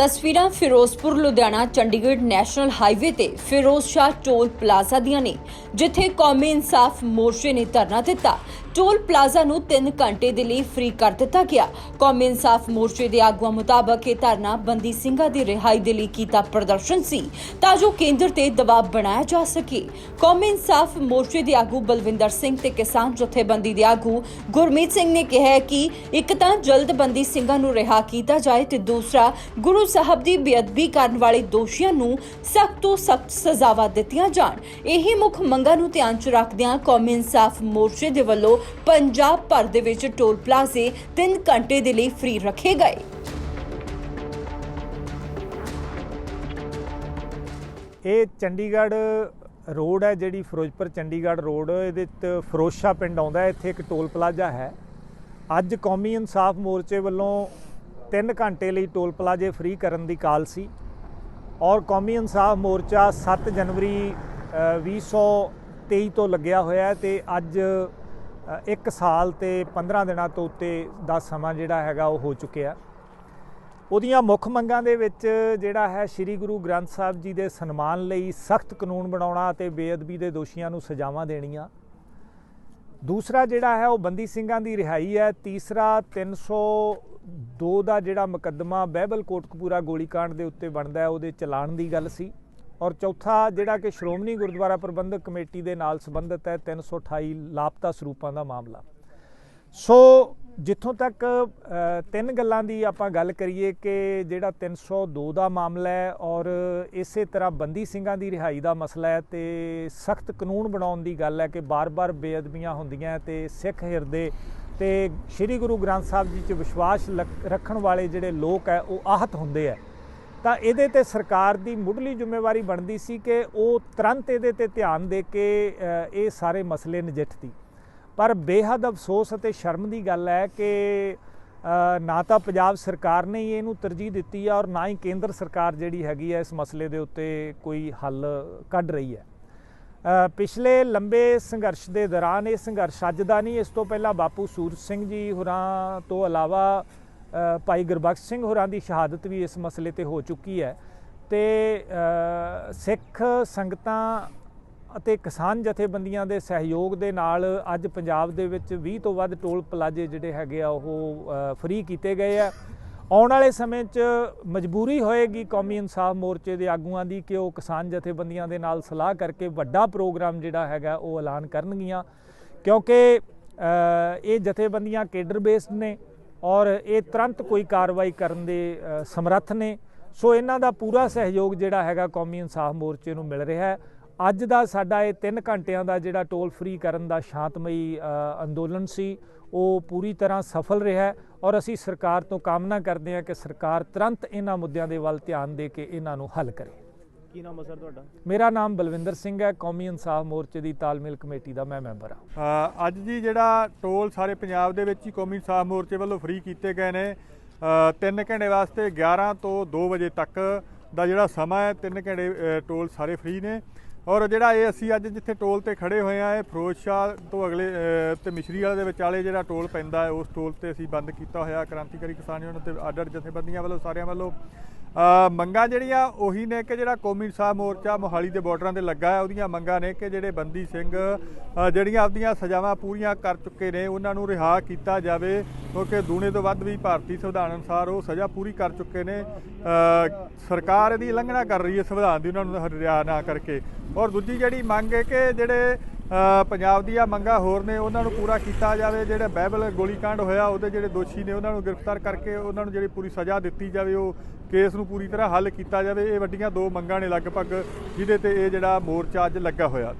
ਤਸਵੀਰਾਂ Firozpur, Ludhiana, Chandigarh national highway ਤੇ ਫਿਰੋਜ਼ ਸ਼ਾਹ toll plaza ਦੀਆਂ ਨੇ, ਜਿੱਥੇ ਕੌਮੀ ਇਨਸਾਫ ਮੋਰਚੇ ਨੇ ਧਰਨਾ ਦਿੱਤਾ। ਟੋਲ ਪਲਾਜ਼ਾ ਨੂੰ 3 ਘੰਟੇ ਦੇ ਲਈ ਫ੍ਰੀ ਕਰ ਦਿੱਤਾ ਗਿਆ। ਕੌਮੀ ਇਨਸਾਫ ਮੋਰਚੇ ਦੇ ਆਗੂਆਂ ਮੁਤਾਬਕ ਇਹ ਧਰਨਾ ਬੰਦੀ ਸਿੰਘਾਂ ਦੀ ਰਿਹਾਈ ਦੇ ਲਈ ਕੀਤਾ ਪ੍ਰਦਰਸ਼ਨ ਸੀ ਤਾਂ ਜੋ ਕੇਂਦਰ ਤੇ ਦਬਾਅ ਬਣਾਇਆ ਜਾ ਸਕੇ। ਕੌਮੀ ਇਨਸਾਫ ਮੋਰਚੇ ਦੇ ਆਗੂ ਬਲਵਿੰਦਰ ਸਿੰਘ ਤੇ ਕਿਸਾਨ ਜਥੇਬੰਦੀ ਦੇ ਆਗੂ ਗੁਰਮੀਤ ਸਿੰਘ ਨੇ ਕਿਹਾ ਕਿ ਇੱਕ ਤਾਂ ਜਲਦ ਬੰਦੀ ਸਿੰਘਾਂ ਨੂੰ ਰਿਹਾ ਕੀਤਾ ਜਾਏ ਤੇ ਦੂਸਰਾ, ਗੁਰੂ ਸਾਹਿਬ ਦੀ ਬੇਅਦਬੀ ਕਰਨ ਵਾਲੇ ਦੋਸ਼ੀਆਂ ਨੂੰ ਸਖਤ ਤੋਂ ਸਖਤ ਸਜ਼ਾਵਾਂ ਦਿੱਤੀਆਂ ਜਾਣ। ਇਹੀ ਮੁੱਖ ਮੰਗਾਂ ਨੂੰ ਧਿਆਨ 'ਚ ਰੱਖਦਿਆਂ ਕੌਮੀ ਇਨਸਾਫ ਮੋਰਚੇ ਦੇ ਵੱਲੋਂ ਪੰਜਾਬ ਭਰ ਦੇ ਵਿੱਚ ਟੋਲ ਪਲਾਜ਼ੇ 3 ਘੰਟੇ ਦੇ ਲਈ ਫ੍ਰੀ ਰੱਖੇ ਗਏ। ਇਹ ਚੰਡੀਗੜ੍ਹ ਰੋਡ ਹੈ ਜਿਹੜੀ ਫਿਰੋਜ਼ਪੁਰ ਚੰਡੀਗੜ੍ਹ ਰੋਡ ਇਹਦੇ ਤੇ ਫਿਰੋਜ਼ਸ਼ਾ ਪਿੰਡ ਆਉਂਦਾ ਇੱਥੇ ਇੱਕ ਟੋਲ ਪਲਾਜ਼ਾ ਹੈ। ਅੱਜ ਕੌਮੀ ਇਨਸਾਫ ਮੋਰਚੇ ਵੱਲੋਂ 3 ਘੰਟੇ ਲਈ ਟੋਲ ਪਲਾਜ਼ੇ ਫ੍ਰੀ ਕਰਨ ਦੀ ਕਾਲ ਸੀ ਔਰ ਕੌਮੀ ਇਨਸਾਫ ਮੋਰਚਾ 7 ਜਨਵਰੀ ਅ, 2023 ਤੋਂ ਲੱਗਿਆ ਹੋਇਆ ਹੈ ਤੇ ਅੱਜ ਇੱਕ ਸਾਲ ਤੇ 15 ਦਿਨਾਂ ਤੋਂ ਉੱਤੇ ਦਾ ਸਮਾਂ ਜਿਹੜਾ ਹੈਗਾ ਉਹ ਹੋ ਚੁੱਕਿਆ। ਉਹਦੀਆਂ ਮੁੱਖ ਮੰਗਾਂ ਦੇ ਵਿੱਚ ਜਿਹੜਾ ਹੈ ਸ੍ਰੀ ਗੁਰੂ ਗ੍ਰੰਥ ਸਾਹਿਬ ਜੀ ਦੇ ਸਨਮਾਨ ਲਈ ਸਖਤ ਕਾਨੂੰਨ ਬਣਾਉਣਾ ਅਤੇ ਬੇਅਦਬੀ ਦੇ ਦੋਸ਼ੀਆਂ ਨੂੰ ਸਜ਼ਾਵਾਂ ਦੇਣੀਆਂ। ਦੂਸਰਾ ਜਿਹੜਾ ਹੈ ਉਹ ਬੰਦੀ ਸਿੰਘਾਂ ਦੀ ਰਿਹਾਈ ਹੈ। ਤੀਸਰਾ 302 ਦਾ ਜਿਹੜਾ ਮੁਕੱਦਮਾ ਬਹਿਬਲ ਕੋਟਕਪੂਰਾ ਗੋਲੀकांड ਦੇ ਉੱਤੇ ਬਣਦਾ ਹੈ, ਉਹਦੇ ਚਲਾਨ ਦੀ ਗੱਲ ਸੀ। ਔਰ ਚੌਥਾ ਜਿਹੜਾ ਕਿ ਸ਼੍ਰੋਮਣੀ ਗੁਰਦੁਆਰਾ ਪ੍ਰਬੰਧਕ ਕਮੇਟੀ ਦੇ ਨਾਲ ਸੰਬੰਧਿਤ ਹੈ 328 ਲਾਪਤਾ ਸਰੂਪਾਂ ਦਾ ਮਾਮਲਾ। ਸੋ ਜਿੱਥੋਂ ਤੱਕ ਤਿੰਨ ਗੱਲਾਂ ਦੀ ਆਪਾਂ ਗੱਲ ਕਰੀਏ ਕਿ ਜਿਹੜਾ 302 ਦਾ ਮਾਮਲਾ ਹੈ ਔਰ ਇਸੇ ਤਰ੍ਹਾਂ ਬੰਦੀ ਸਿੰਘਾਂ ਦੀ ਰਿਹਾਈ ਦਾ ਮਸਲਾ ਹੈ ਤੇ ਸਖਤ ਕਾਨੂੰਨ ਬਣਾਉਣ ਦੀ ਗੱਲ ਹੈ ਕਿ ਬਾਰ-ਬਾਰ ਬੇਅਦਬੀਆਂ ਹੁੰਦੀਆਂ ਤੇ ਸਿੱਖ ਹਿਰਦੇ ਤੇ ਸ੍ਰੀ ਗੁਰੂ ਗ੍ਰੰਥ ਸਾਹਿਬ ਜੀ 'ਚ ਵਿਸ਼ਵਾਸ ਲਕ- ਰੱਖਣ ਵਾਲੇ ਜਿਹੜੇ ਲੋਕ ਹੈ, ਉਹ ਆਹਤ ਹੁੰਦੇ ਹੈ। ਤਾਂ ਇਹਦੇ ਤੇ ਸਰਕਾਰ ਦੀ ਮੁੱਢਲੀ ਜ਼ਿੰਮੇਵਾਰੀ ਬਣਦੀ ਸੀ ਕਿ ਉਹ ਤੁਰੰਤ ਇਹਦੇ ਤੇ ਧਿਆਨ ਦੇ ਕੇ ਇਹ ਸਾਰੇ ਮਸਲੇ ਨਜਿੱਠਦੀ ਪਰ ਬੇਹੱਦ ਅਫਸੋਸ ਅਤੇ ਸ਼ਰਮ ਦੀ ਗੱਲ ਹੈ ਕਿ ਨਾ ਤਾਂ ਪੰਜਾਬ ਸਰਕਾਰ ਨੇ ਹੀ ਇਹਨੂੰ ਤਰਜੀਹ ਦਿੱਤੀ ਹੈ ਔਰ ਨਾ ਹੀ ਕੇਂਦਰ ਸਰਕਾਰ ਜਿਹੜੀ ਹੈਗੀ ਹੈ ਇਸ ਮਸਲੇ ਦੇ ਉੱਤੇ ਕੋਈ ਹੱਲ ਕੱਢ ਰਹੀ ਹੈ। ਪਿਛਲੇ ਲੰਬੇ ਸੰਘਰਸ਼ ਦੇ ਦੌਰਾਨ ਇਹ ਸੰਘਰਸ਼ ਅੱਜ ਦਾ ਨਹੀਂ, ਇਸ ਤੋਂ ਪਹਿਲਾਂ ਬਾਪੂ ਸੂਰਜ ਸਿੰਘ ਜੀ ਹੋਰਾਂ ਤੋਂ ਇਲਾਵਾ ਭਾਈ ਗੁਰਬਖਸ਼ ਸਿੰਘ ਹੋਰਾਂ ਦੀ ਸ਼ਹਾਦਤ ਵੀ ਇਸ ਮਸਲੇ ਤੇ ਹੋ ਚੁੱਕੀ ਹੈ। ਤੇ ਸਿੱਖ ਸੰਗਤਾਂ ਅਤੇ ਕਿਸਾਨ ਜਥੇਬੰਦੀਆਂ ਦੇ ਸਹਿਯੋਗ ਦੇ ਨਾਲ ਅੱਜ ਪੰਜਾਬ ਦੇ ਵਿੱਚ 20 ਤੋਂ ਵੱਧ ਟੋਲ ਪਲਾਜ਼ੇ ਜਿਹੜੇ ਹੈਗੇ ਆ, ਉਹ ਫ੍ਰੀ ਕੀਤੇ ਗਏ ਆ। ਆਉਣ ਵਾਲੇ ਸਮੇਂ 'ਚ ਮਜਬੂਰੀ ਹੋਏਗੀ ਕੌਮੀ ਇਨਸਾਫ ਮੋਰਚੇ ਦੇ ਆਗੂਆਂ ਦੀ ਕਿ ਉਹ ਕਿਸਾਨ ਜਥੇਬੰਦੀਆਂ ਦੇ ਨਾਲ ਸਲਾਹ ਕਰਕੇ ਵੱਡਾ ਪ੍ਰੋਗਰਾਮ ਜਿਹੜਾ ਹੈਗਾ, ਉਹ ਐਲਾਨ ਕਰਨਗੀਆਂ। ਕਿਉਂਕਿ ਇਹ ਜਥੇਬੰਦੀਆਂ ਕੇਡਰ ਬੇਸਡ ਨੇ ਔਰ ਇਹ ਤੁਰੰਤ ਕੋਈ ਕਾਰਵਾਈ ਕਰਨ ਦੇ ਸਮਰੱਥ ਨੇ। ਸੋ ਇਹਨਾਂ ਦਾ ਪੂਰਾ ਸਹਿਯੋਗ ਜਿਹੜਾ ਹੈਗਾ ਕੌਮੀ ਇਨਸਾਫ ਮੋਰਚੇ ਨੂੰ ਮਿਲ ਰਿਹਾ ਹੈ। ਅੱਜ ਦਾ ਸਾਡਾ ਇਹ 3 ਘੰਟਿਆਂ ਦਾ ਜਿਹੜਾ ਟੋਲ ਫ੍ਰੀ ਕਰਨ ਦਾ ਸ਼ਾਂਤਮਈ ਅੰਦੋਲਨ ਸੀ, ਉਹ ਪੂਰੀ ਤਰ੍ਹਾਂ ਸਫਲ ਰਿਹਾ ਹੈ। ਔਰ ਅਸੀਂ ਸਰਕਾਰ ਤੋਂ ਕਾਮਨਾ ਕਰਦੇ ਹਾਂ ਕਿ ਸਰਕਾਰ ਤੁਰੰਤ ਇਹਨਾਂ ਮੁੱਦਿਆਂ ਦੇ ਵੱਲ ਧਿਆਨ ਦੇ ਕੇ ਇਹਨਾਂ ਨੂੰ ਹੱਲ ਕਰੇ। ਕੀ ਨਾਮ ਹੈ ਸਰ ਤੁਹਾਡਾ? ਮੇਰਾ ਨਾਮ ਬਲਵਿੰਦਰ ਸਿੰਘ ਹੈ ਕੌਮੀ ਇਨਸਾਫ ਮੋਰਚੇ ਦੀ ਤਾਲਮੇਲ ਕਮੇਟੀ ਦਾ ਮੈਂ ਮੈਂਬਰ ਹਾਂ। ਅ, ਅੱਜ ਜੀ ਜਿਹੜਾ ਟੋਲ ਸਾਰੇ ਪੰਜਾਬ ਦੇ ਵਿੱਚ ਹੀ ਕੌਮੀ ਇਨਸਾਫ ਮੋਰਚੇ ਵੱਲੋਂ ਫ੍ਰੀ ਕੀਤੇ ਗਏ ਨੇ ਅ, ਤਿੰਨ ਘੰਟੇ ਵਾਸਤੇ 11 ਤੋਂ 2 ਵਜੇ ਤੱਕ ਦਾ ਜਿਹੜਾ ਸਮਾਂ ਹੈ ਤਿੰਨ ਘੰਟੇ ਅ, ਟੋਲ ਸਾਰੇ ਫ੍ਰੀ ਨੇ। ਔਰ ਜਿਹੜਾ ਇਹ ਅਸੀਂ ਅੱਜ ਜਿੱਥੇ ਟੋਲ ਤੇ ਖੜੇ ਹੋਏ ਆ ਇਹ ਫਿਰੋਜ਼ਸ਼ਾਹ ਤੋਂ ਅਗਲੇ ਤੇ ਮਿਸ਼ਰੀ ਵਾਲੇ ਦੇ ਵਿਚਾਲੇ ਜਿਹੜਾ ਟੋਲ ਪੈਂਦਾ ਹੈ ਉਸ ਟੋਲ ਤੇ ਅਸੀਂ ਬੰਦ ਕੀਤਾ ਹੋਇਆ ਕ੍ਰਾਂਤੀਕਾਰੀ ਕਿਸਾਨ ਯੂਨੀਅਨ ਤੇ ਆਡਰ ਜਥੇਬੰਦੀਆਂ ਵੱਲੋਂ ਸਾਰਿਆਂ ਵੱਲੋਂ। ਮੰਗਾਂ ਜਿਹੜੀਆਂ ਉਹੀ ਨੇ ਕਿ ਜਿਹੜਾ ਕੌਮੀ ਇਨਸਾਫ ਮੋਰਚਾ ਮੋਹਾਲੀ ਦੇ ਬਾਰਡਰਾਂ ਤੇ ਲੱਗਾ ਹੈ, ਉਹਦੀਆਂ ਮੰਗਾਂ ਨੇ ਕਿ ਜਿਹੜੇ ਬੰਦੀ ਸਿੰਘ ਜਿਹੜੀਆਂ ਆਪਦੀਆਂ ਸਜ਼ਾਵਾਂ ਪੂਰੀਆਂ ਕਰ ਚੁੱਕੇ ਨੇ, ਉਹਨਾਂ ਨੂੰ ਰਿਹਾ ਕੀਤਾ ਜਾਵੇ, ਕਿਉਂਕਿ ਦੂਣੇ ਤੋਂ ਵੱਧ ਵੀ ਭਾਰਤੀ ਸੰਵਿਧਾਨ ਅਨੁਸਾਰ ਉਹ ਸਜ਼ਾ ਪੂਰੀ ਕਰ ਚੁੱਕੇ ਨੇ। ਸਰਕਾਰ ਇਹਦੀ ਉਲੰਘਣਾ ਕਰ ਰਹੀ ਹੈ ਸੰਵਿਧਾਨ ਦੀ, ਉਹਨਾਂ ਨੂੰ ਰਿਹਾ ਨਾ ਕਰਕੇ। ਔਰ ਦੂਜੀ ਜਿਹੜੀ ਮੰਗ ਹੈ ਕਿ ਜਿਹੜੇ ਪੰਜਾਬ ਦੀਆਂ ਮੰਗਾਂ ਹੋਰ ਨੇ, ਉਹਨਾਂ ਨੂੰ ਪੂਰਾ ਕੀਤਾ ਜਾਵੇ, ਜਿਹੜੇ ਬਾਈਬਲ ਗੋਲੀकांड ਹੋਇਆ, ਉਹਦੇ ਜਿਹੜੇ ਦੋਸ਼ੀ ਨੇ, ਉਹਨਾਂ ਨੂੰ ਗ੍ਰਿਫਤਾਰ ਕਰਕੇ ਉਹਨਾਂ ਨੂੰ ਜਿਹੜੀ ਪੂਰੀ ਸਜ਼ਾ ਦਿੱਤੀ ਜਾਵੇ, ਉਹ ਕੇਸ ਨੂੰ ਪੂਰੀ ਤਰ੍ਹਾਂ ਹੱਲ ਕੀਤਾ ਜਾਵੇ। ਇਹ ਵੱਡੀਆਂ ਦੋ ਮੰਗਾਂ ਨੇ ਲਗਭਗ, ਜਿਹਦੇ ਤੇ ਇਹ ਜਿਹੜਾ ਮੋਰਚਾ ਅੱਜ ਲੱਗਾ ਹੋਇਆ।